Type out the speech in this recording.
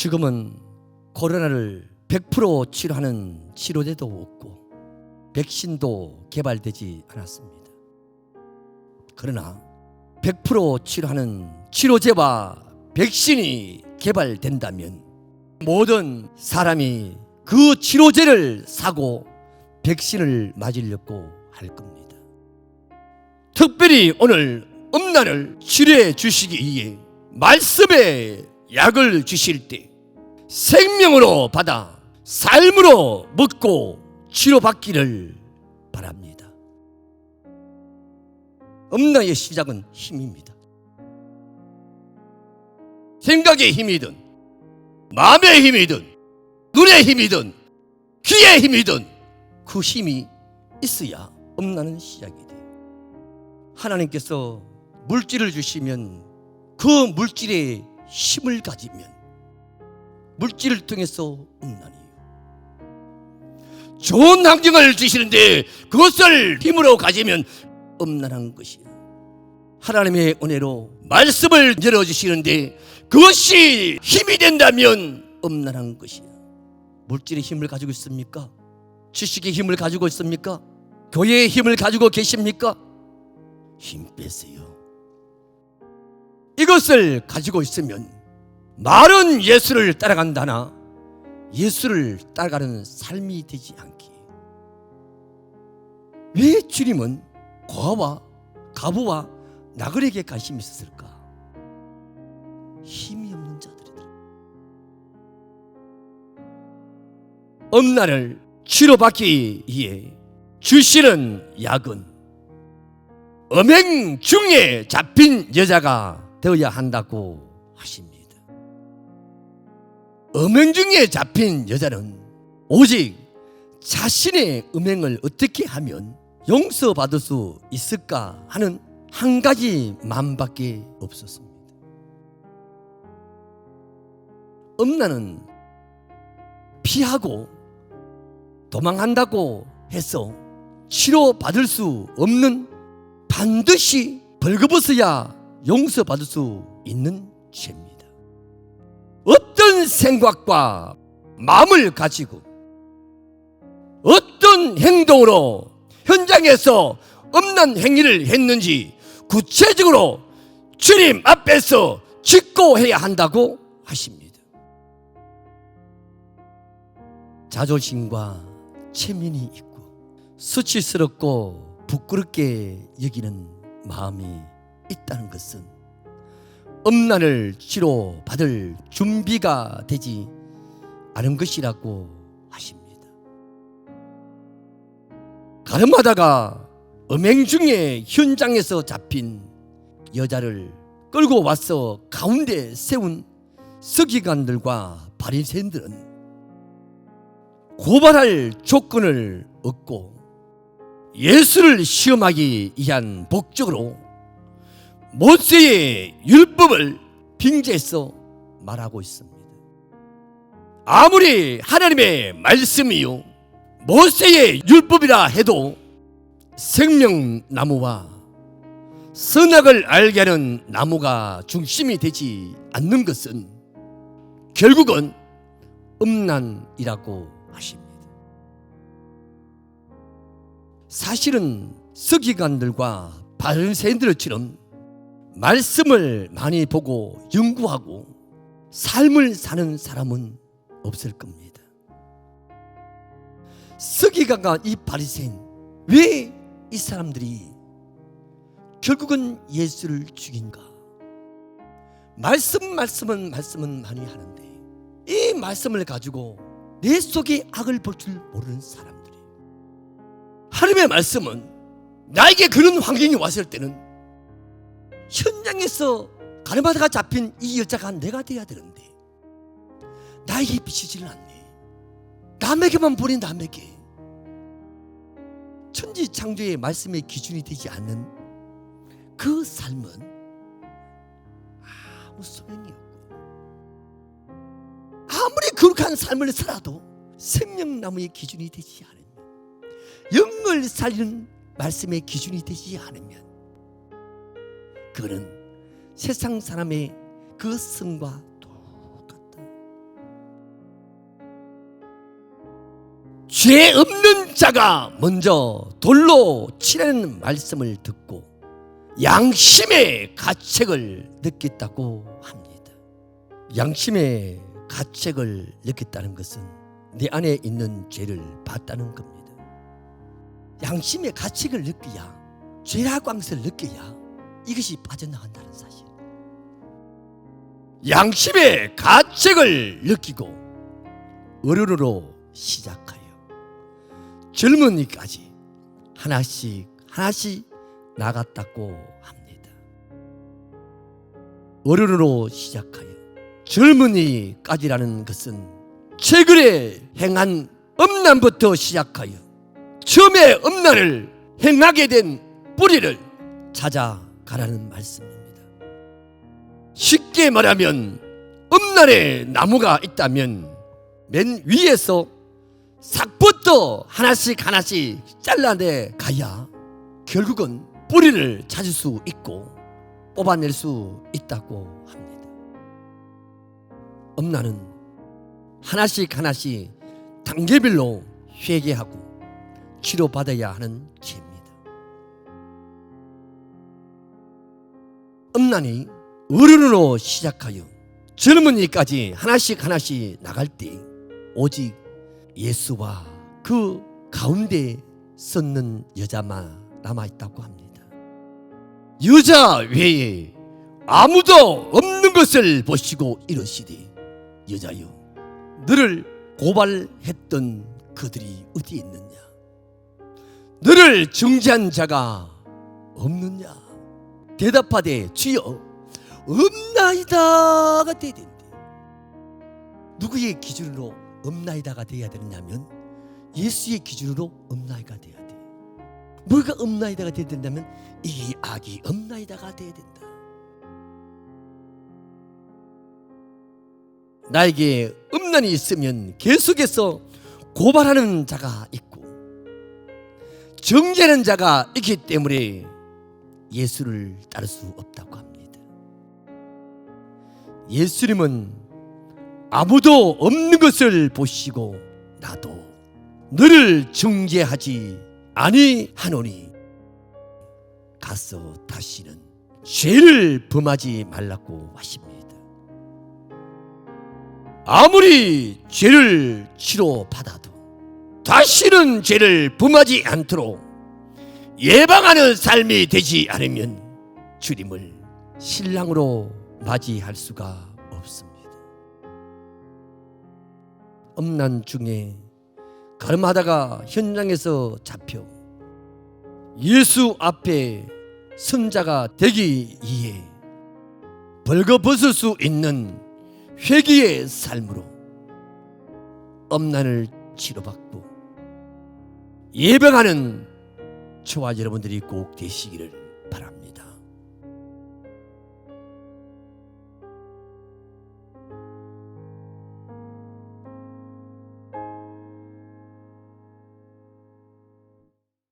지금은 코로나를 100% 치료하는 치료제도 없고 백신도 개발되지 않았습니다. 그러나 100% 치료하는 치료제와 백신이 개발된다면 모든 사람이 그 치료제를 사고 백신을 맞으려고 할 겁니다. 특별히 오늘 음란을 치료해 주시기 위해 말씀의 약을 주실 때 생명으로 받아 삶으로 먹고 치료받기를 바랍니다. 음란의 시작은 힘입니다. 생각의 힘이든 마음의 힘이든 눈의 힘이든 귀의 힘이든 그 힘이 있어야 음란은 시작이 돼요. 하나님께서 물질을 주시면 그 물질의 힘을 가지면 물질을 통해서 음란이에요. 좋은 환경을 주시는데 그것을 힘으로 가지면 음란한 것이에요. 하나님의 은혜로 말씀을 열어주시는데 그것이 힘이 된다면 음란한 것이야. 물질의 힘을 가지고 있습니까? 지식의 힘을 가지고 있습니까? 교회의 힘을 가지고 계십니까? 힘 빼세요. 이것을 가지고 있으면 말은 예수를 따라간다나 예수를 따라가는 삶이 되지 않기에 왜 주님은 고아와 가부와 나그네에게 관심이 있었을까? 힘이 없는 자들이더라. 엄나를 치료받기 위해 주시는 약은 음행 중에 잡힌 여자가 되어야 한다고 하십니다. 음행 중에 잡힌 여자는 오직 자신의 음행을 어떻게 하면 용서받을 수 있을까 하는 한 가지 마음밖에 없었습니다. 엄나는 피하고 도망한다고 해서 치료받을 수 없는 반드시 벌거벗어야 용서받을 수 있는 죄입니다. 어떤 생각과 마음을 가지고 어떤 행동으로 현장에서 없는 행위를 했는지 구체적으로 주님 앞에서 직고해야 한다고 하십니다. 자존심과 체면이 있고 수치스럽고 부끄럽게 여기는 마음이 있다는 것은 음란을 치료받을 준비가 되지 않은 것이라고 하십니다. 가름하다가 음행 중에 현장에서 잡힌 여자를 끌고 와서 가운데 세운 서기관들과 바리새인들은 고발할 조건을 얻고 예수를 시험하기 위한 목적으로 모세의 율법을 빙자해서 말하고 있습니다. 아무리 하나님의 말씀이요 모세의 율법이라 해도 생명나무와 선악을 알게 하는 나무가 중심이 되지 않는 것은 결국은 음란이라고 하십니다. 사실은 서기관들과 바른새인들처럼 말씀을 많이 보고 연구하고 삶을 사는 사람은 없을 겁니다. 서기관과 이 바리새인 왜 이 사람들이 결국은 예수를 죽인가? 말씀 말씀은 말씀은 많이 하는데 이 말씀을 가지고 내 속에 악을 볼 줄 모르는 사람들이 하나님의 말씀은 나에게 그런 환경이 왔을 때는 현장에서 가르마다가 잡힌 이 여자가 내가 돼야 되는데 나에게 비치지를 않네. 남에게만 보니 남에게. 천지 창조의 말씀의 기준이 되지 않는 그 삶은 아무 소용이 없고 아무리 거룩한 삶을 살아도 생명나무의 기준이 되지 않으면 영을 살리는 말씀의 기준이 되지 않으면 그는 세상 사람의 그 성과 똑같다. 죄 없는 자가 먼저 돌로 치라는 말씀을 듣고 양심의 가책을 느꼈다고 합니다. 양심의 가책을 느꼈다는 것은 내 안에 있는 죄를 봤다는 겁니다. 양심의 가책을 느끼야 죄라고 항상 느끼야 이것이 빠져나간다는 사실. 양심의 가책을 느끼고 어른으로 시작하여 젊은이까지 하나씩 하나씩 나갔다고 합니다. 어른으로 시작하여 젊은이까지라는 것은 최근에 행한 음란부터 시작하여 처음에 음란을 행하게 된 뿌리를 찾아 가라는 말씀입니다. 쉽게 말하면 음란의 나무가 있다면 맨 위에서 싹부터 하나씩 하나씩 잘라내 가야 결국은 뿌리를 찾을 수 있고 뽑아낼 수 있다고 합니다. 음란은 하나씩 하나씩 단계별로 회개하고 치료받아야 하는 죄 음란이 어른으로 시작하여 젊은이까지 하나씩 하나씩 나갈 때 오직 예수와 그 가운데 섰는 여자만 남아 있다고 합니다. 여자 외에 아무도 없는 것을 보시고 이러시되 여자여 너를 고발했던 그들이 어디 있느냐 너를 정죄한 자가 없느냐 대답하되 주여 없나이다가 돼야 된대 누구의 기준으로 없나이다가 돼야 되느냐면 예수의 기준으로 없나이다가 돼야 돼. 뭐가 없나이다가 돼야 된다면 이 악이 없나이다가 돼야 된다. 나에게 음란이 있으면 계속해서 고발하는 자가 있고 정죄하는 자가 있기 때문에 예수를 따를 수 없다고 합니다. 예수님은 아무도 없는 것을 보시고 나도 너를 정죄하지 아니하노니 가서 다시는 죄를 범하지 말라고 하십니다. 아무리 죄를 치료 받아도 다시는 죄를 범하지 않도록 예방하는 삶이 되지 않으면 주님을 신랑으로 맞이할 수가 없습니다. 엄난 중에 걸음하다가 현장에서 잡혀 예수 앞에 선자가 되기 위해 벌거벗을 수 있는 회개의 삶으로 엄난을 치료받고 예방하는 저와 여러분들이 꼭 되시기를